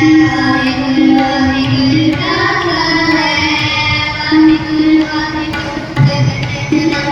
Thank you.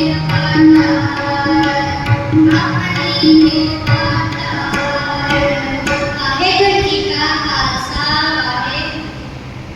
I'm not